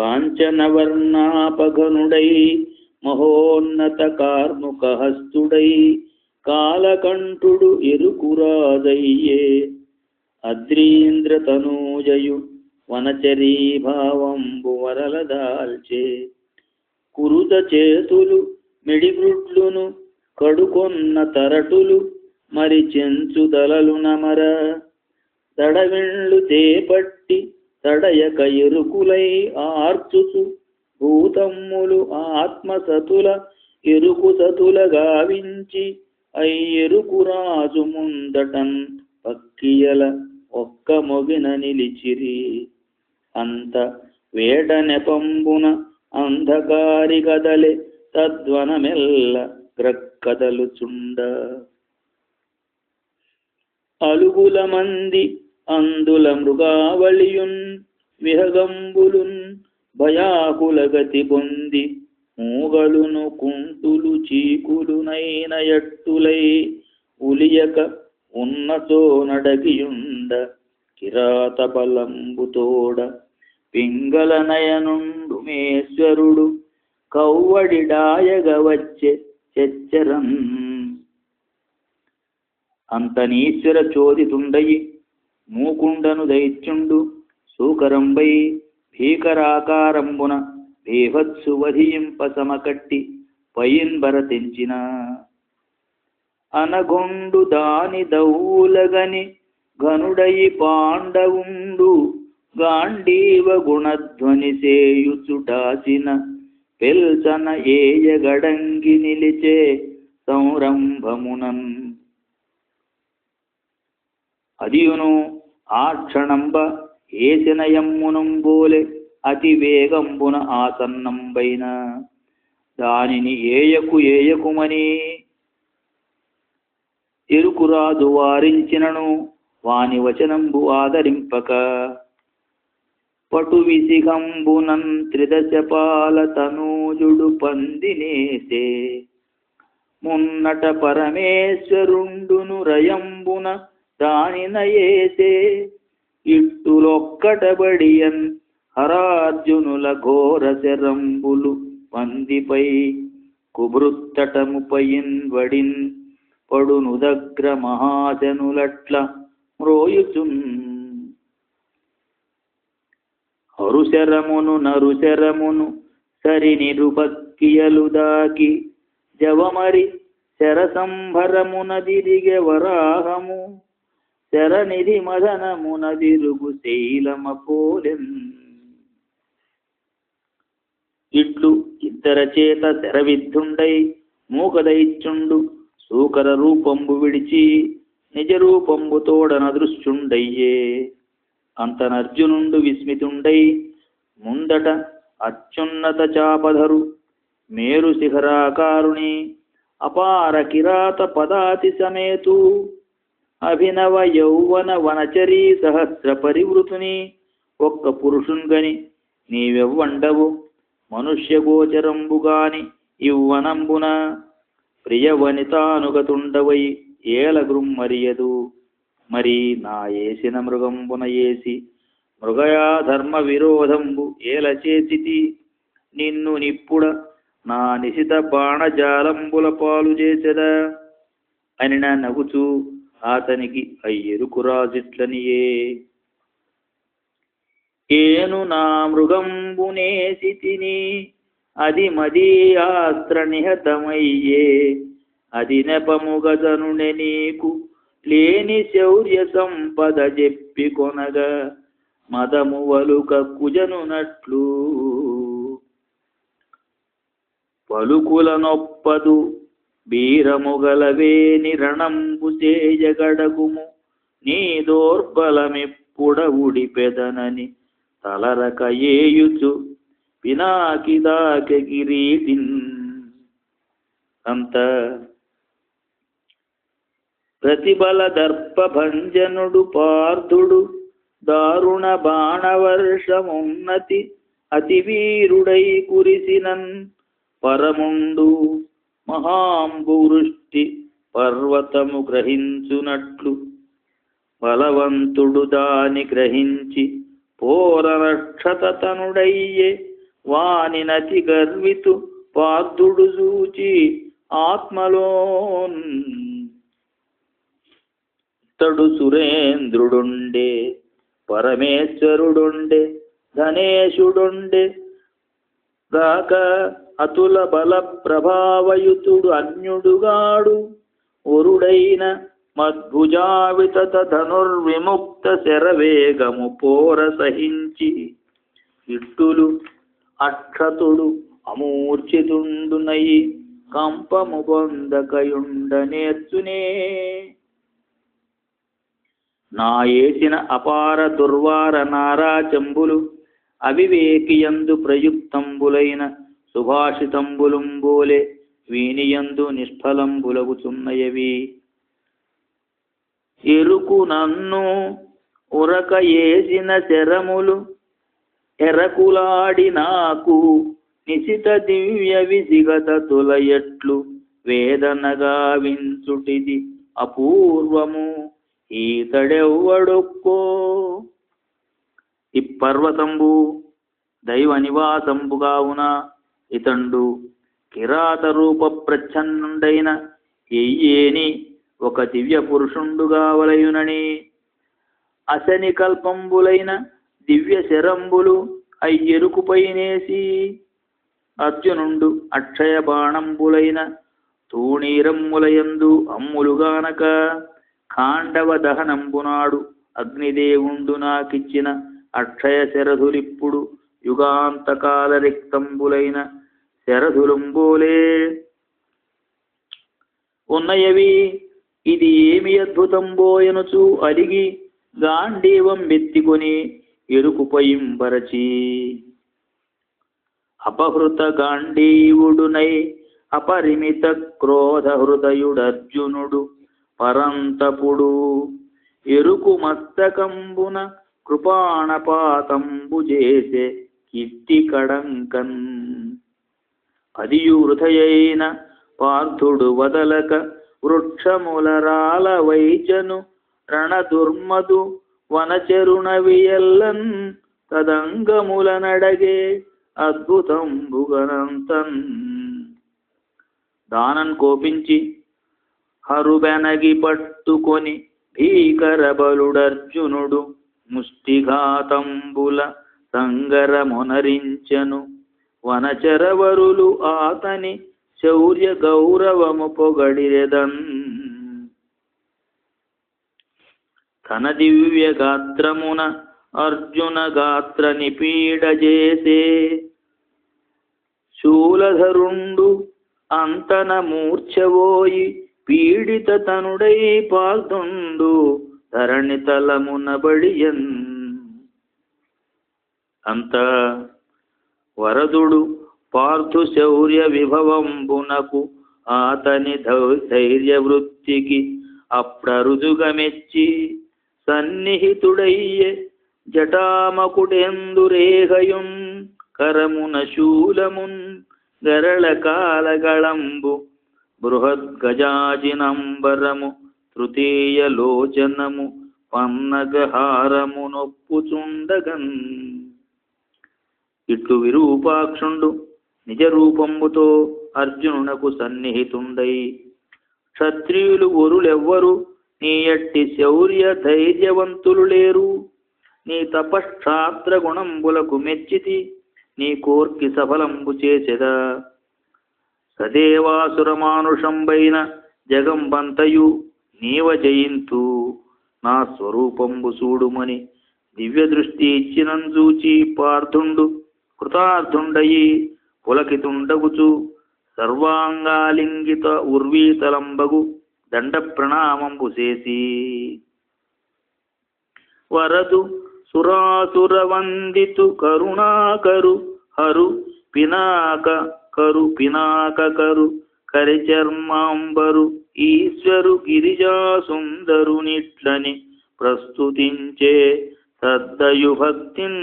కాంచనవర్ణాపఘనుడై మహోన్నత కార్ముకహస్తుడై కాలకంఠుడు ఎరుకురాదయ్యే అద్రీంద్ర తనూజయు వనచరీ భావంబు వరలదాల్చే. కురుత చేతులు మిడిగ్రుడ్లును కడుకొన్న తరటులు మరి చెంచుదలలు నమర దడవిండ్లు తేపట్టి తడయక ఎరుకులై ఆర్చుచు. భూతమ్ములు ఆత్మసతుల ఎరుకు సతుల గావించి అయ్యెరుకు రాజు ముందటన్ పక్కియల ఒక్క మొగిన నిలిచిరి. అంత వేట నెపంబున అంధకారి కదలే తద్వనమెల్ల గ్రక్కదలుచుండ. అలుగుల మంది అందుల మృగావళియున్ విహగంబులున్ భయాకులగతి పొంది మూగలును కుంటులు చీకులునైన ఎట్టులై ఉలియక ఉన్నతో నడగియుండ కిరాత బలంబుతోడ పింగళ నయనుండు మేశ్వరుడు కవ్వడిడాయగ వచ్చే చెచ్చరం. అంతనీశ్వర చోదితుండయి మూకుండను దైత్యుండు సూకరంబై భీకరాకారంబున భీభత్సు వధియింప సమకట్టి పయింబర తెంచిన. అనగొండు దాని దౌలగని ఘనుడయి పాండవుండు గాండీవ గుణధ్వని సేయుచుటాసిన పెల్చన ఏయగడంగి నిలిచే సంరంభమునన్ అదియును ఆ క్షణంబ ఏసినయమ్మునంబోలె అతి వేగంబున ఆసన్నంబైన. దానిని ఏయకు ఏయకుమని ఎరుకురాదు వారించినను వాని వచనంబు ఆదరింపక. పటు విసిగంబునన్ త్రిదశపాల తనూజుడు పందినేసే. మున్నట పరమేశ్వరుండును రయంబున దానిన ఏసే ఇట్టులొక్కటబడియన్ హరార్జునుల ఘోర శరంబులు పందిపై కుబృత్తటముపయిన్ వడిన్ పడునుదగ్ర మహాజనులట్ల మ్రోయుచున్. హరుశరమును నరుశరమును సరి నిరుపక్కియలు దాకి జవమరి శరసంభరమున దిరిగె వరాహము శరణిధి మదనమునదిరుగు శైలమ పోలెన్ ఇట్లు ఇద్దర చేత శరవిద్ధుండై మూకదైత్యుండు సూకర రూపంబు విడిచి నిజ రూపంబు తోడన అంతనర్జునుండు విస్మితుండై ముందట అత్యున్నత చాపధరు మేరు శిఖరాకారుణి అపార కిరాత పదాతి సమేతు అభినవ యౌవన వనచరీ సహస్ర పరివృతుని. ఒక్క పురుషుంగని నీవెవ్వండవు. మనుష్య గోచరంబుగాని ఇవ్వనంబున. ప్రియ వనితానుగతుండవై ఏల మరి నా ఏసిన మృగంబున ఏసి మృగయా ధర్మ విరోధంబు ఏల చేసితి నిన్ను నిప్పుడ నా నిశిత బాణజాలంబుల పాలు చేసెదా అని నా నవ్వుచూ అతనికి అయ్యెరుకురాజిట్లనియే ఏను నా మృగంబునేసి తిని అది మదీయాస్త్ర నిహతమయ్యే. అది నెపముగదనునె నీకు లేని శౌర్య సంపద చెప్పి కొనగా. మదము వలుక కుజనునట్లు పలుకుల నొప్పదు బీరముగలవే నిరణంబు చేయగడగుము నీ దోర్బలమెప్పుడ ఉడిపెదనని తలరక ఏయుచు పినాకిదాక కిరీటిన్ అంత ప్రతిబల దర్ప భంజనుడు పార్థుడు దారుణ బాణవర్షమున్నతి అతివీరుడై కురిసినన్ పరముండు మహాంబువృష్టి పర్వతము గ్రహించునట్లు బలవంతుడు దాని గ్రహించి పోరరక్షత తనుడయ్యే వాని నతి గర్వితు పార్థుడు చూచి ఆత్మలోన్ ఇతడు సురేంద్రుడుండే పరమేశ్వరుడుండే ధనేశుడుండే దాకా అతుల బల ప్రభావయుతుడు అన్యుడుగాడు. ఉరుడైన మద్భుజావితత ధనుర్విముక్త శరవేగము పోర సహించి ఇట్టులు అక్షతుడు అమూర్చితుండునయి కంపము పొందకయుండ నేర్చునే. నా ఏసిన అపార దుర్వార నారాచంబులు అవివేకియందు ప్రయుక్తంబులైన సుభాషితంబులుంబోలే వీనియందు నిష్ఫలంబులగుచున్నయవి ఎరుకు నన్ను ఉరక ఏసిన శరములు ఎరకులాడి నాకు నిశిత దివ్య విసిగత తులయట్లు వేదనగా వించుటిది అపూర్వము ఈతడెవ్వడొక్కో ఇప్పర్వతంబు పర్వతంబు దైవ నివాసంబుగా ఉనా ఇతండు కిరాత రూప ప్రచ్ఛన్నుండైన ఎయ్యేని ఒక దివ్య పురుషుండుగా వలయునని అశని కల్పంబులైన దివ్య శరంబులు అయ్యెరుకుపైనేసి అర్జునుండు అక్షయ బాణంబులైన తూణీరమ్ములయందు అమ్ములుగానక ఖాండవ దహనంబునాడు అగ్నిదేవుండు నాకిచ్చిన అక్షయ శరధులిప్పుడు యుగాంతకాల రిక్తంబులైన శరధులుంబోలే ఉన్నయవి ఇది ఏమి అద్భుతంబోయనుచు అడిగి గాంధీవం మెత్తికొని ఎరుకుపయింబరచి. అపహృత గాంధీవుడునై అపరిమిత క్రోధ హృదయుడర్జునుడు పరంతపుడు ఎరుకు మస్తకంబున కృపాణపాతంబు చేసే కీర్తి కడంకన్ అదియు హృదయైన పార్థుడు వదలక వృక్షములరాల వైచను రణదుర్మదు వనచరుణవియల్లన్ తదంగములనడగే అద్భుతంబుగనంతన్. దానన్ కోపించి హరుబెనగి పట్టుకొని భీకర బలుడర్జునుడు ముష్టిఘాతంబుల సంగరమునరించెను. వనచరవరులు ఆతని శౌర్య గౌరవము పొగడిరెదన్. తన దివ్య గాత్రమున అర్జున గాత్ర నిపీడ చేసే శూలధరుండు అంతన మూర్ఛవోయి పీడిత తనుడై పాల్తుండు ధరణి తలమునబడియన్ అంత వరదుడు పార్థు శౌర్య విభవంబునకు ఆతని ధౌ- ధైర్య వృత్తికి అప్రరుదుగమెచ్చి సన్నిహితుడయ్యే జటామకుడెందురేహయున్ కరమున శూలమున్ గరళ కాలగళంబు బృహద్గజాజినంబరము తృతీయ లోచనము పన్నగహారము నొప్పుచుండగన్ ఇట్లు విరూపాక్షుండు నిజ రూపంబుతో అర్జునునకు సన్నిహితుండై. క్షత్రియులు ఒరులెవ్వరు? నీ ఎట్టి శౌర్య ధైర్యవంతులు లేరు. నీ తపశ్చాత్ర గుణంబులకు మెచ్చితి నీ కోర్కి సఫలంబు చేసెదా. సదేవాసురమానుషంబైన జగంబంతయు నీవ జయింతు నా స్వరూపంబు చూడుమని దివ్య దృష్టి ఇచ్చినంజూచి పార్థుండు. కృతార్థుండయి పులకితుండగుచు సర్వాంగాలింగిత ఉర్వీతలంబగు దండ ప్రణామంబు చేసి. వరదు సురాసురవందితు కరుణాకరు హరు పినాక కరు పినాక కరు కరిచర్మాంబరు ఈశ్వరు గిరిజా సుందరునిట్లని ప్రస్తుతించే సద్దయుభక్తిన్